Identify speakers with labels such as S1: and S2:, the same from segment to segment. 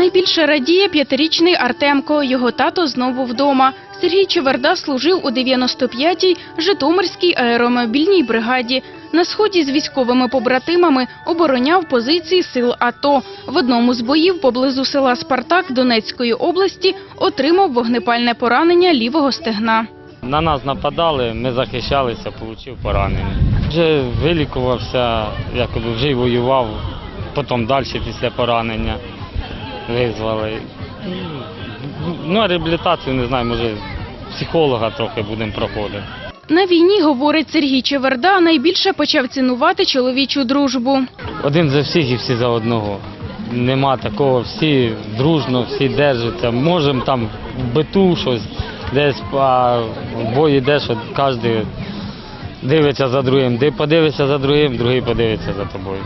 S1: Найбільше радіє п'ятирічний Артемко. Його тато знову вдома. Сергій Чеверда служив у 95-й Житомирській аеромобільній бригаді. На сході з військовими побратимами обороняв позиції сил АТО. В одному з боїв поблизу села Спартак Донецької області отримав вогнепальне поранення лівого стегна.
S2: На нас нападали, ми захищалися, отримав поранення. Вже вилікувався, якоби вже й воював, потім далі після поранення визвали. Ну, а реабілітацію не знаю, може психолога трохи будемо проходити.
S1: На війні, говорить Сергій Чеверда, найбільше почав цінувати чоловічу дружбу.
S2: Один за всіх і всі за одного. Нема такого, всі дружно, всі держаться. Можемо там в биту щось, десь а в бой йдеш, от кожен дивиться за другим. Де подивиться за другим, другий подивиться за тобою.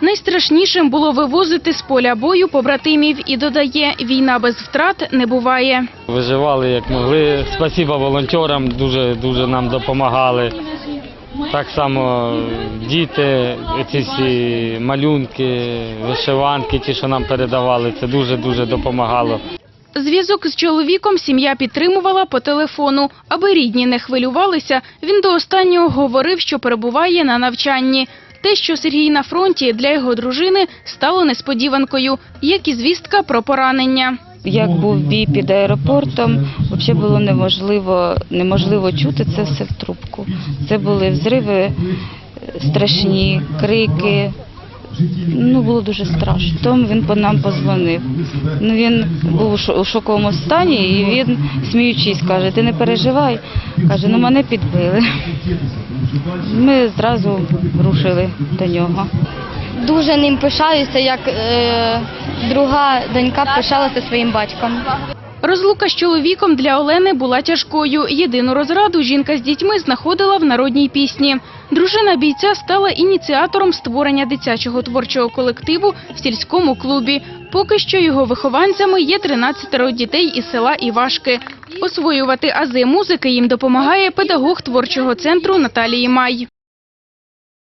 S1: Найстрашнішим було вивозити з поля бою побратимів і додає, війна без втрат не буває.
S2: Виживали як могли. Спасіба волонтерам, дуже дуже нам допомагали. Так само діти, ці всі малюнки, вишиванки, ті, що нам передавали, це дуже дуже допомагало.
S1: Зв'язок з чоловіком сім'я підтримувала по телефону. Аби рідні не хвилювалися, він до останнього говорив, що перебуває на навчанні. Те, що Сергій на фронті, для його дружини стало несподіванкою, як і звістка про поранення.
S3: Як був бій під аеропортом, взагалі було неможливо, неможливо чути це все в трубку. Це були взриви страшні, крики. Ну, було дуже страшно. Тому він по нам позвонив. Ну, він був у шоковому стані і він, сміючись, каже, ти не переживай. Каже, ну мене підбили. Ми зразу рушили до нього.
S4: Дуже ним пишаюся, як е, друга донька пишалася своїм батьком.
S1: Розлука з чоловіком для Олени була тяжкою. Єдину розраду жінка з дітьми знаходила в народній пісні. Дружина бійця стала ініціатором створення дитячого творчого колективу в сільському клубі. Поки що його вихованцями є 13 дітей із села Івашки. Освоювати ази музики їм допомагає педагог творчого центру Наталії Май.